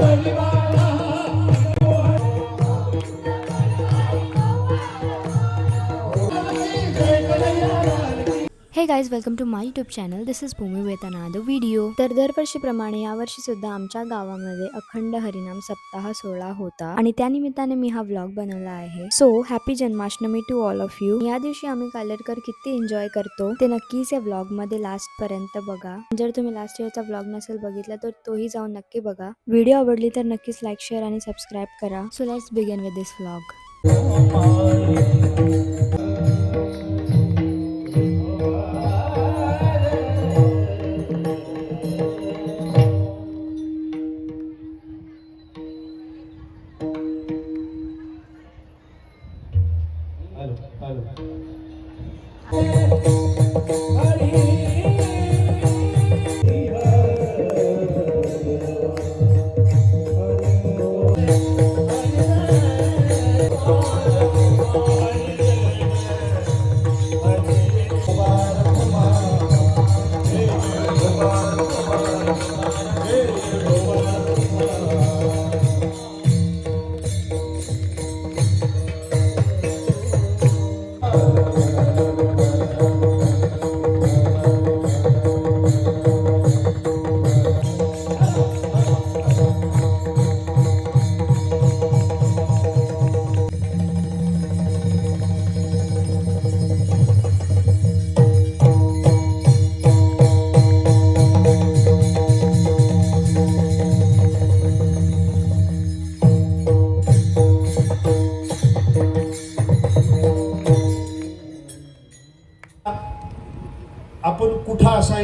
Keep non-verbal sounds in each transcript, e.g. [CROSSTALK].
परिवार hey guys welcome to my YouTube channel this is Bhumi with another video तर दरवर्षीप्रमाणे यावर्षी सुद्धा आमच्या गावामध्ये अखंड हरिनाम सप्ताह सोहळा होता. आणि त्यानिमित्ताने मी हा व्लॉग बनवला आहे. So happy Janmashtami to all of you या दिवशी आम्ही कालेरकर किती एन्जॉय करतो ते नक्कीच या व्लॉगमध्ये लास्ट पर्यंत बघा. जर तुम्ही लास्ट इयरचा व्लॉग नसेल बघितला तर तोही जाऊन नक्की बघा. व्हिडिओ आवडली तर नक्कीच लाईक शेअर आणि सबस्क्राईब करा. So let's begin with this vlog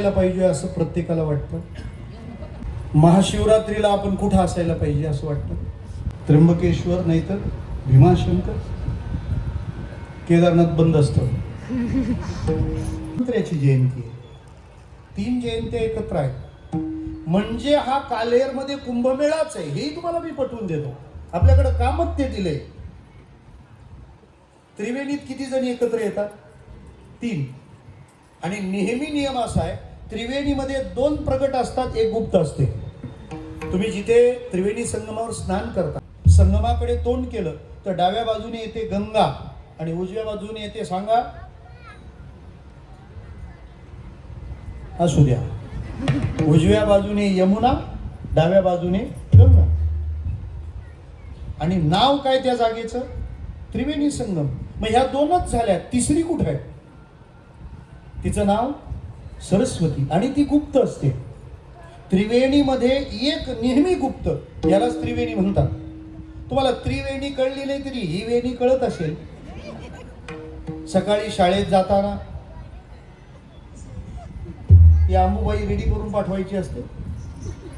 असायला पाहिजे असं प्रत्येकाला वाटतं. महाशिवरात्रीला आपण कुठं असायला पाहिजे असं वाटतं? त्र्यंबकेश्वर नाहीतर भीमाशंकर? केदारनाथ बंद असतं. स्वातंत्र्याची जयंती आहे. तीन जयंत्या एकत्र आहेत. म्हणजे हा कालेरमध्ये कुंभमेळाच आहे. हेही तुम्हाला मी पटवून देतो. आपल्याकडे कामच ते दिले त्रिवेणीत किती जणी एकत्र येतात? तीन. आणि नेहमी नियम असा आहे त्रिवेणीमध्ये दोन प्रगट असतात एक गुप्त असते. तुम्ही जिथे त्रिवेणी संगमावर स्नान करता संगमाकडे तोंड केलं तर डाव्या बाजूने येते गंगा आणि उजव्या बाजूने येते सांगा असू द्या. उजव्या बाजूने यमुना डाव्या बाजूने गंगा. आणि नाव काय त्या जागेचं? त्रिवेणी संगम. मग ह्या दोनच झाल्या तिसरी कुठे आहे तिचं नाव? सरस्वती. आणि ती गुप्त असते. त्रिवेणीमध्ये एक नेहमी गुप्त. यालाच त्रिवेणी म्हणतात. तुम्हाला त्रिवेणी कळली नाही तरी ही वेणी कळत असेल. सकाळी शाळेत जाताना ती आंबूबाई रेडी करून पाठवायची असते.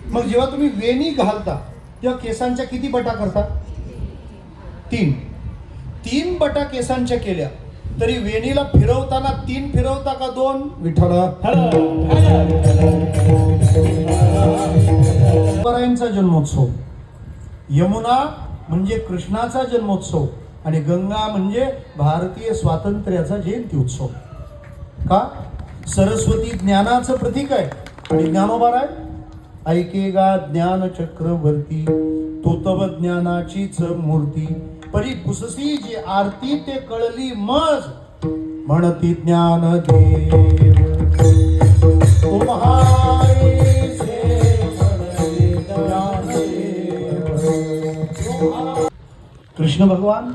मग जेव्हा तुम्ही वेणी घालता तेव्हा केसांच्या किती बटा करता? तीन. तीन बटा केसांच्या केल्या. तरी वेणीला फिरवताना तीन फिरवता का दोन? परायणचा जन्मोत्सव. यमुना म्हणजे कृष्णाचा जन्मोत्सव आणि गंगा म्हणजे भारतीय स्वातंत्र्याचा जयंती उत्सव. का? सरस्वती ज्ञानाचं प्रतीक आहे आणि ज्ञानोबा राय ऐकेगा ज्ञान चक्रवर्ती तो तव ज्ञानाचीच मूर्ती. परी पुससी जी आरती ते कळली मज. म्हणती ज्ञान देव ज्ञानदेव. कृष्ण भगवान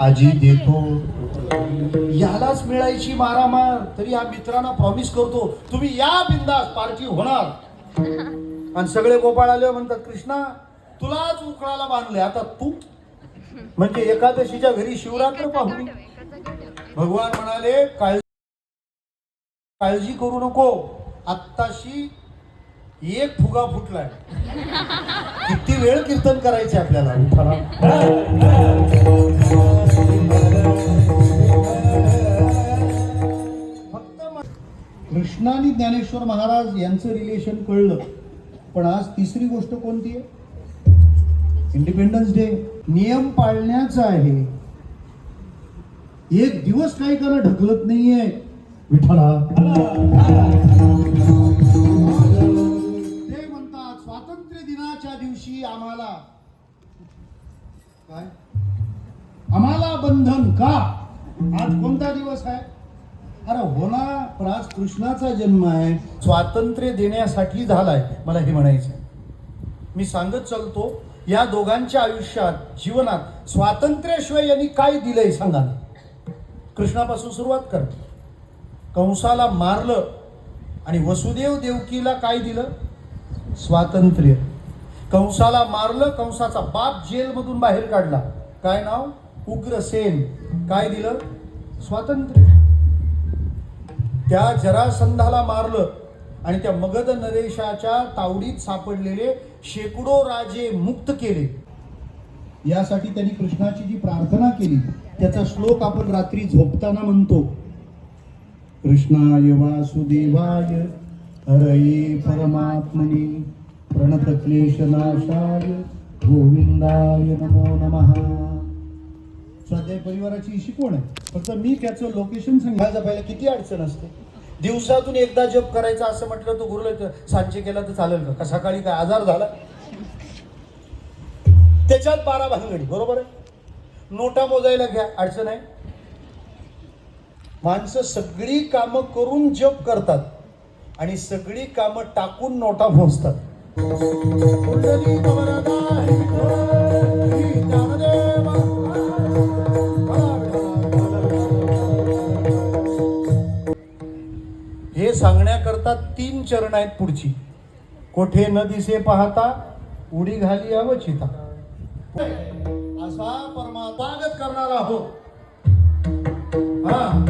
आजी देतो. यालाच मिळायची मारामार तरी या मित्रांना प्रॉमिस करतो तुम्ही या बिंदास पार्टी होणार. [LAUGHS] आणि सगळे गोपाळ आले म्हणतात कृष्णा तुलाच उकळाला बांधले आता तू म्हणजे एकादशीच्या घरी शिवरात्र पाहुणी भगवान म्हणाले काळजी काळजी करू नको. आत्ताशी एक फुगा फुटलाय. किती वेळ कीर्तन करायचे आपल्याला फक्त कृष्णा आणि ज्ञानेश्वर महाराज यांचं रिलेशन कळलं. पण आज तिसरी गोष्ट कोणती आहे? इंडिपेंडन्स डे नियम पाळण्याचा आहे. एक दिवस काही करा ढकलत नाहीये. विठ्ठला. ते म्हणतात स्वातंत्र्य दिनाच्या दिवशी आम्हाला काय? आम्हाला बंधन का? आज कोणता दिवस आहे? अरे हो ना आज कृष्णाचा जन्म आहे. स्वातंत्र्य देण्यासाठी झालाय. मला हे म्हणायचं मी सांगत चालतो या दोघांच्या आयुष्यात जीवनात स्वातंत्र्याशिवाय यांनी काय दिलंय सांगा ना. कृष्णापासून सुरुवात कर. कंसाला मारलं आणि वसुदेव देवकीला काय दिलं? स्वातंत्र्य. कंसाला मारलं कंसाचा बाप जेलमधून बाहेर काढला. काय नाव? उग्रसेन काय दिलं? स्वातंत्र्य. त्या जरासंधाला मारलं आणि त्या मगध नरेशाच्या तावडीत सापडलेले शेकडो राजे मुक्त केले. यासाठी त्यांनी कृष्णाची जी प्रार्थना केली त्याचा श्लोक आपण रात्री झोपताना म्हणतो. कृष्णाय वासुदेवाय हरये परमात्मने प्रणतक्लेशनाशाय गोविंदाय नमो नमः. स्वाध्याय परिवाराची शिकवण आहे. फक्त मी त्याचं लोकेशन सांगायचं पहिलं किती अडचण असते. दिवसातून एकदा जप करायचा असं म्हटलं तू गुरुला सांचे केला तर चालेल का? सकाळी काय आजार झाला? त्याच्यात बारा भानगडी बरोबर आहे? नोटा मोजायला घ्या अडचण आहे? माणसं सगळी कामं करून जप करतात आणि सगळी कामं टाकून नोटा मोजतात. सांगण्याकरता तीन चरण आहेत पुढची. कोठे न दिसे पाहता उडी घाली अवचिता. असा परमात्मागत करणार आहोत. हा.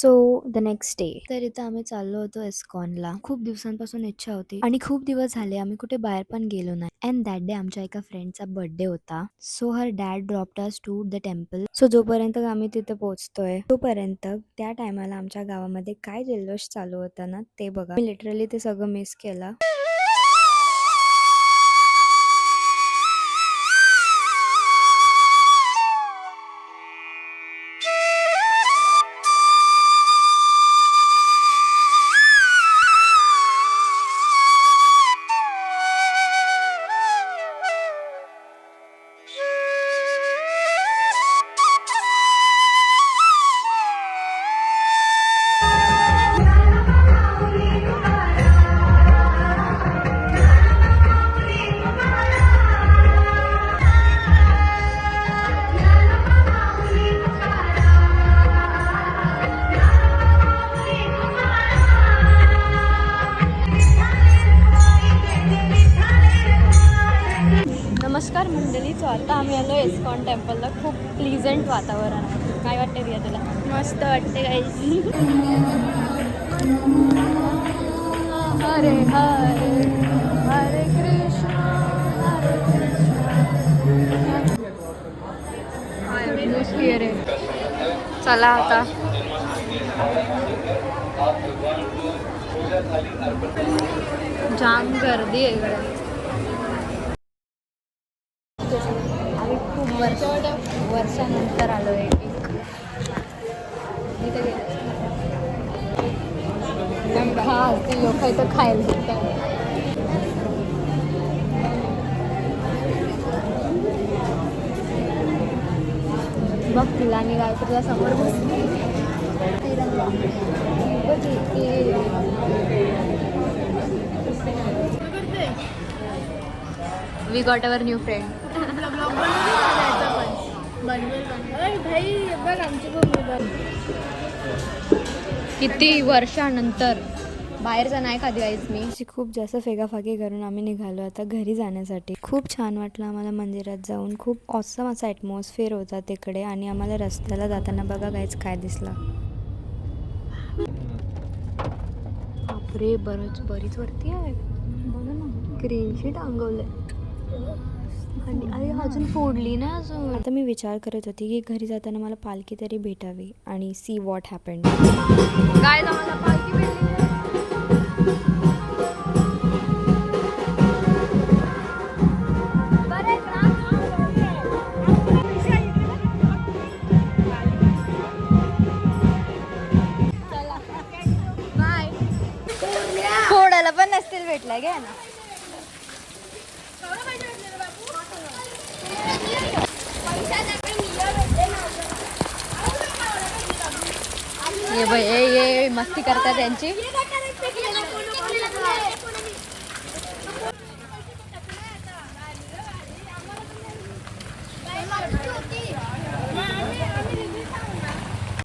सो द नेक्स्ट डे तर इथं आम्ही चाललो होतो एस्कॉनला. खूप दिवसांपासून इच्छा होती. आणि खूप दिवस झाले आम्ही कुठे बाहेर पण गेलो नाही. अँड दॅट डे आमच्या एका फ्रेंडचा बर्थडे होता. So her dad drop us to the temple so जोपर्यंत आम्ही तिथे पोहोचतोय तोपर्यंत त्या टायमाला आमच्या गावामध्ये काय जल्लोष चालू होतं ना ते बघा. मी लिटरली ते सगळं मिस केलं. आता आम्ही आलो एस्कॉन टेम्पलला. खूप प्लीझंट वातावरण आहे. काय वाटतं रिया तुला? मस्त वाटते काही हरे हरे हरे कृष्ण हरे कृष्ण. चला आता. जाम गर्दी आहे इकडे. खायला. बघ तिला आणि गायत्रीला समोर बसली. We got our new friend भाई बघ आमची किती वर्षानंतर बाहेरचं नाही खाती गाईज मी. अशी खूप जास्त फेगाफागी करून आम्ही निघालो आता घरी जाण्यासाठी. खूप छान वाटलं आम्हाला मंदिरात जाऊन. खूप ऑसम असा ॲटमॉस्फिअर होता तिकडे आणि आम्हाला रस्त्याला जाताना बघा काहीच काय दिसला. बापरे बरंच बरीच वरती आहे. बघा ना ग्रीनशी टांगवलंय आणि अरे अजून फोडली ना अजून. आता मी विचार करत होती की घरी जाताना मला पालखी तरी भेटावी आणि सी वॉट गाईज आम्हाला पालखी भेटली. भेटलाय घ्या ना. ये ये मस्ती करतात त्यांची.